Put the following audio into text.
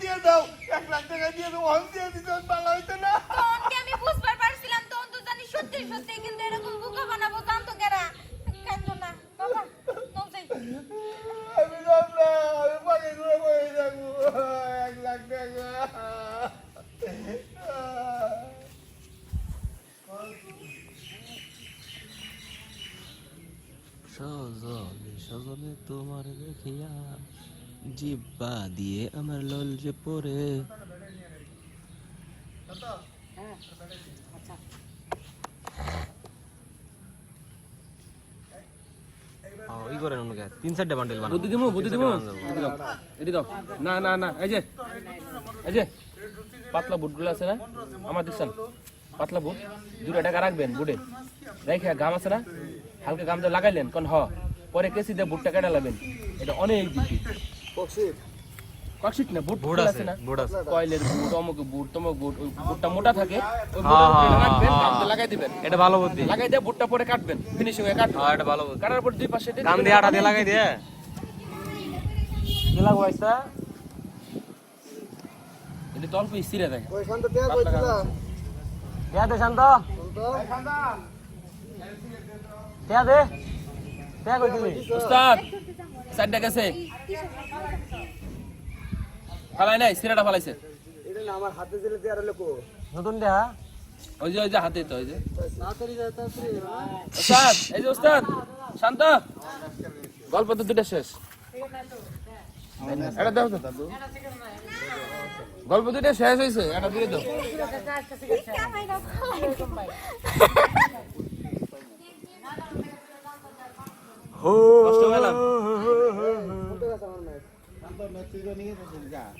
দিয়ে দাও। এক লাখ টাকা দিয়ে দাও অন দিয়ে দিতে ভালো হইতো না। আমি বুঝবার পারছিলাম? তখন তো জানি সত্যি সত্যি কিন্তু এরকম বোকা বানাবো জানতো কেরা? কান্দো না? বাবা নজাই আমি যাব না আমি পকেট করে বসে থাকব। এক লাখ টাকা। সজলে সজলে তোমার দেখিয়া জিব্বা দিয়ে আমার লল যে পরে করেন তিন চারটে বান্ডেল বানান বুদ্ধি দিমু বুদ্ধি দিমু। এদি দাও। না না না এই যে এই যে পাতলা বুটগুলো আছে না? আমার দিচ্ছেন। পাতলা বুট। দুটো টাকা রাখবেন বুটে। রেখে গাম আছে না? হালকা গাম দিয়ে লাগাইলেন কোন হ। পরে কেসি দিয়ে বুটটা কেটে লাবেন এটা অনেক দিচ্ছি ককশিট না বুট বুট বুট আছে, আছে না? বুট আছে। কয়েলের বুট অমুক বুট তমুক বুট ওই বুটটা মোটা থাকে ওই বুটটা রাখবেন। গাম দিয়ে লাগাই দিবেন এটা ভালো বুদ্ধি। লাগাই দিয়ে বুটটা পরে কাটবেন ফিনিশিং এ কাটবেন। হ্যাঁ এটা ভালো বুদ্ধি। কাটার পর দুই পাশে দিয়ে কান দিয়ে আটা দিয়ে লাগাই দিয়ে। কি লাগবো আইসা এটা তো স্থিরে থাকে। ওই শান্ত দেয়া কইছিল টিয়া দে শান্ত। টিয়া দে। টিয়া কইছিলি উস্তাদ! সাইডটা গেছে। ফালাই নাই সিরাটা ফালাইছে। এটা না আমার হাতে দিলে দেয়ার লোক নতুন দেয়া? ওই যে ওই যে হাতে তো ওই যে। এই যে উস্তাদ শান্ত। গল্প তো দুটা শেষ। এটা দাও তো। গল্প দুটা শেষ হয়েছে এটা দিয়ে দাও। কামাইরা কষ্ট পেলাম 这个呢是评价。